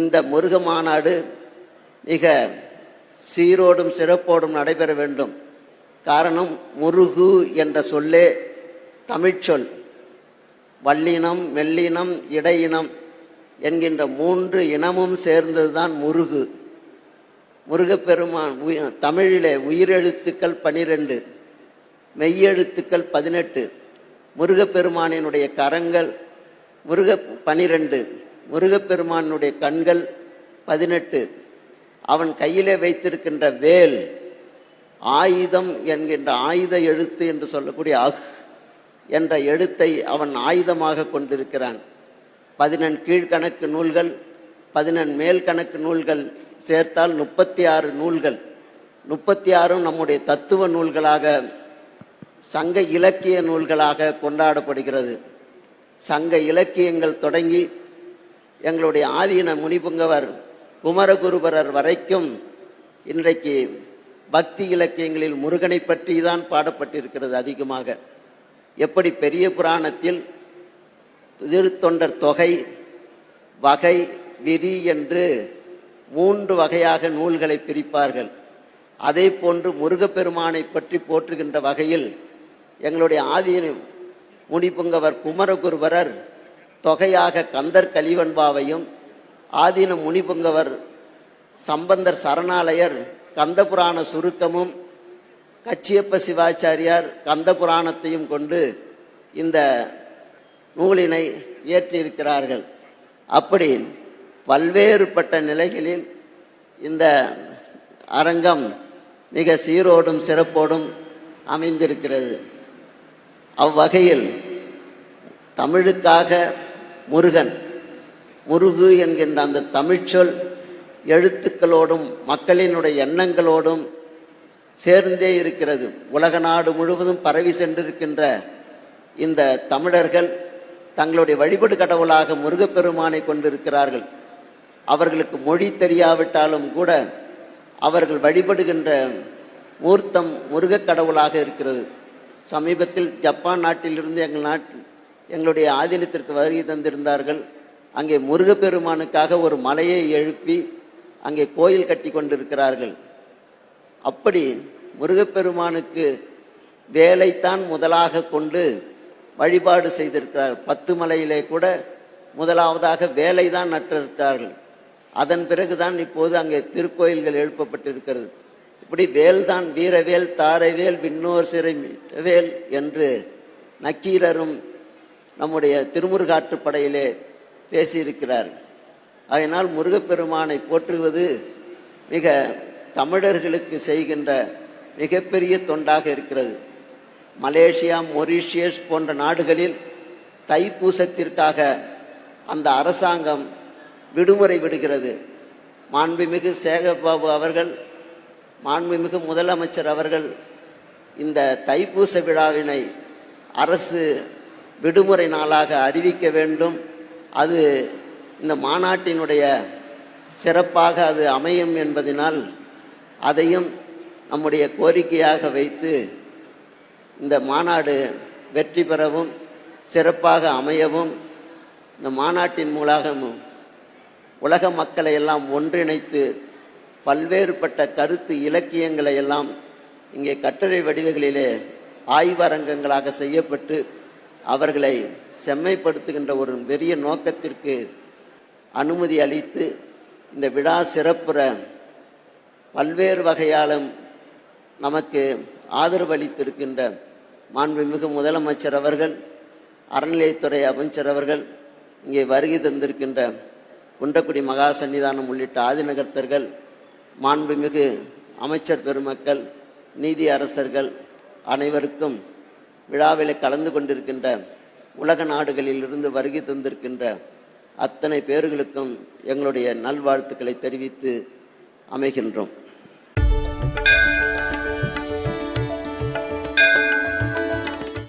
இந்த முருக மாநாடு மிக சீரோடும் சிறப்போடும் நடைபெற வேண்டும். காரணம் முருகு என்ற சொல்லே தமிழ்ச்சொல். வல்லினம் மெல்லினம் இடையினம் என்கின்ற மூன்று இனமும் சேர்ந்ததுதான் முருகு. முருகப்பெருமான் தமிழிலே உயிரெழுத்துக்கள் பனிரெண்டு மெய்யெழுத்துக்கள் பதினெட்டு முருகப்பெருமானினுடைய கரங்கள் முருக பனிரெண்டு. முருகப்பெருமானுடைய கண்கள் பதினெட்டு. அவன் கையிலே வைத்திருக்கின்ற வேல் ஆயுதம் என்கின்ற ஆயுத எழுத்து என்று சொல்லக்கூடிய அஹ் என்ற எழுத்தை அவன் ஆயுதமாக கொண்டிருக்கிறான். பதினெண் கீழ்கணக்கு நூல்கள் பதினெண் மேல் கணக்கு நூல்கள் சேர்த்தால் முப்பத்தி ஆறு நூல்கள். முப்பத்தி ஆறும் நம்முடைய தத்துவ நூல்களாக சங்க இலக்கிய நூல்களாக கொண்டாடப்படுகிறது. சங்க இலக்கியங்கள் தொடங்கி எங்களுடைய ஆதீன முனிபுங்கவர் குமரகுருபரர் வரைக்கும் இன்றைக்கு பக்தி இலக்கியங்களில் முருகனை பற்றி தான் பாடப்பட்டிருக்கிறது அதிகமாக. எப்படி பெரிய புராணத்தில் திருத்தொண்டர் தொகை வகை விரி என்று மூன்று வகையாக நூல்களை பிரிப்பார்கள். அதே போன்று முருகப்பெருமானை பற்றி போற்றுகின்ற வகையில் எங்களுடைய ஆதீன முனிபுங்கவர் குமரகுருபரர் தொகையாக கந்தர் கலிவன்பாவையும் ஆதீன முனிபுங்கவர் சம்பந்தர் சரணாலயர் கந்தபுராண சுருக்கமும் கச்சியப்ப சிவாச்சாரியார் கந்த புராணத்தையும் கொண்டு இந்த நூலினை இயற்றியிருக்கிறார்கள். அப்படி பல்வேறுபட்ட நிலைகளில் இந்த அரங்கம் மிக சீரோடும் சிறப்போடும் அமைந்திருக்கிறது. அவ்வகையில் தமிழுக்காக முருகன். முருகு என்கின்ற அந்த தமிழ்ச்சொல் எழுத்துக்களோடும் மக்களினுடைய எண்ணங்களோடும் சேர்ந்தே இருக்கிறது. உலக நாடு முழுவதும் பரவி சென்றிருக்கின்ற இந்த தமிழர்கள் தங்களுடைய வழிபடு கடவுளாக முருகப்பெருமானை கொண்டிருக்கிறார்கள். அவர்களுக்கு மொழி தெரியாவிட்டாலும் கூட அவர்கள் வழிபடுகின்ற மூர்த்தம் முருகக் கடவுளாக இருக்கிறது. சமீபத்தில் ஜப்பான் நாட்டிலிருந்து எங்கள் நாட்டில் எங்களுடைய ஆதீனத்திற்கு வருகை தந்திருந்தார்கள். அங்கே முருகப்பெருமானுக்காக ஒரு மலையை எழுப்பி அங்கே கோயில் கட்டி கொண்டிருக்கிறார்கள். அப்படி முருகப்பெருமானுக்கு வேலைத்தான் முதலாக கொண்டு வழிபாடு செய்திருக்கிறார். பத்து மலையிலே கூட முதலாவதாக வேலை தான் நட்டிருக்கிறார்கள் அதன் பிறகுதான் இப்போது அங்கே திருக்கோயில்கள் எழுப்பப்பட்டிருக்கிறது. இப்படி வேல்தான் வீரவேல் தாரைவேல் விண்ணோர் சிறை வேல் என்று நக்கீரரும் நம்முடைய திருமுருகாற்றுப்படையிலே பேசியிருக்கிறார். அதனால் முருகப்பெருமானை போற்றுவது மிக தமிழர்களுக்கு செய்கின்ற மிகப்பெரிய தொண்டாக இருக்கிறது. மலேசியா மொரீஷியஸ் போன்ற நாடுகளில் தைப்பூசத்திற்காக அந்த அரசாங்கம் விடுமுறை விடுகிறது. மாண்புமிகு சேகர்பாபு அவர்கள் மாண்புமிகு முதலமைச்சர் அவர்கள் இந்த தைப்பூச விழாவினை அரசு விடுமுறை நாளாக அறிவிக்க வேண்டும். அது இந்த மாநாட்டினுடைய சிறப்பாக அது அமையும் என்பதனால் அதையும் நம்முடைய கோரிக்கையாக வைத்து இந்த மாநாடு வெற்றி பெறவும் சிறப்பாக அமையவும் இந்த மாநாட்டின் மூலமும் உலக மக்களை எல்லாம் ஒன்றிணைத்து பல்வேறுபட்ட கருத்து இலக்கியங்களை எல்லாம் இங்கே கட்டுரை வடிவங்களிலே ஆய்வரங்கங்களாக செய்யப்பட்டு அவர்களை செம்மைப்படுத்துகின்ற ஒரு பெரிய நோக்கத்திற்கு அனுமதி அளித்து இந்த விழா சிறப்புற பல்வேறு வகையாலும் நமக்கு ஆதரவு அளித்திருக்கின்ற மாண்புமிகு முதலமைச்சர் அவர்கள் அறநிலையத்துறை அமைச்சர் அவர்கள் இங்கே வருகை தந்திருக்கின்ற குன்றக்குடி மகா சன்னிதானம் உள்ளிட்ட ஆதிநகர்த்தர்கள் மாண்புமிகு அமைச்சர் பெருமக்கள் நீதி அரசர்கள் அனைவருக்கும் விழாவில் கலந்து கொண்டிருக்கின்ற உலக நாடுகளில் இருந்து வருகை தந்திருக்கின்ற அத்தனை பேர்களுக்கும் எங்களுடைய நல்வாழ்த்துக்களை தெரிவித்து அமைகின்றோம்.